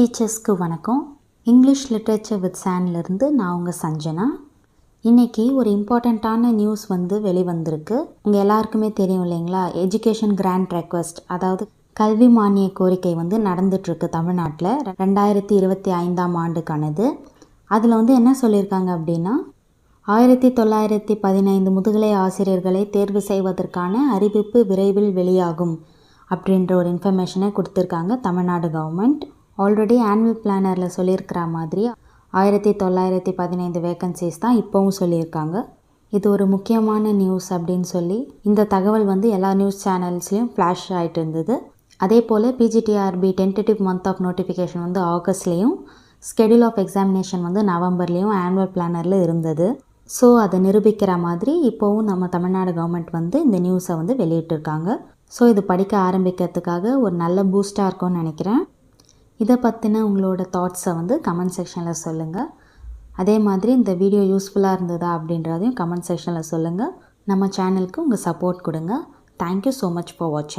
டீச்சர்ஸ்க்கு வணக்கம். English literature with சேன்லேருந்து நான் உங்கள் சஞ்சனா. இன்றைக்கி ஒரு இம்பார்ட்டண்ட்டான நியூஸ் வந்து வெளிவந்திருக்கு. உங்கள் எல்லாருக்குமே தெரியும் இல்லைங்களா? எஜுகேஷன் கிராண்ட் ரெக்வஸ்ட் அதாவது கல்வி மானிய கோரிக்கை வந்து நடந்துகிட்ருக்கு தமிழ்நாட்டில். ரெண்டாயிரத்தி இருபத்தி ஐந்தாம் ஆண்டுக்கானது. அதில் வந்து என்ன சொல்லியிருக்காங்க அப்படின்னா ஆயிரத்தி தொள்ளாயிரத்தி பதினைந்து முதுகலை ஆசிரியர்களை தேர்வு செய்வதற்கான அறிவிப்பு விரைவில் வெளியாகும் அப்படின்ற ஒரு இன்ஃபர்மேஷனை கொடுத்துருக்காங்க தமிழ்நாடு கவர்மெண்ட் ஆல்ரெடி ஆனுவல் பிளானரில் சொல்லியிருக்கிற மாதிரி ஆயிரத்தி தொள்ளாயிரத்தி பதினைந்து வேக்கன்சிஸ் தான் இப்போவும் சொல்லியிருக்காங்க. இது ஒரு முக்கியமான நியூஸ் அப்படின்னு சொல்லி இந்த தகவல் வந்து எல்லா நியூஸ் சேனல்ஸ்லேயும் ஃப்ளாஷ் ஆகிட்டு இருந்தது. அதே போல் PGTRB tentative month of notification வந்து ஆகஸ்ட்லேயும் ஸ்கெடியூல் ஆஃப் எக்ஸாமினேஷன் வந்து நவம்பர்லேயும் ஆனுவல் பிளானரில் இருந்தது. ஸோ அதை நிரூபிக்கிற மாதிரி இப்போவும் நம்ம தமிழ்நாடு கவர்மெண்ட் வந்து இந்த நியூஸை வந்து வெளியிட்டிருக்காங்க. ஸோ இது படிக்க ஆரம்பிக்கிறதுக்காக ஒரு நல்ல பூஸ்டாக இருக்கும்னு நினைக்கிறேன். இதை பற்றின உங்களோட தாட்ஸை வந்து கமெண்ட் செக்ஷனில் சொல்லுங்கள் அதே மாதிரி இந்த வீடியோ யூஸ்ஃபுல்லாக இருந்ததா அப்படின்றதையும் கமெண்ட் செக்ஷனில் சொல்லுங்கள் நம்ம சேனலுக்கு உங்கள் சப்போர்ட் கொடுங்க. தேங்க்யூ ஸோ மச் ஃபார் வாட்சிங்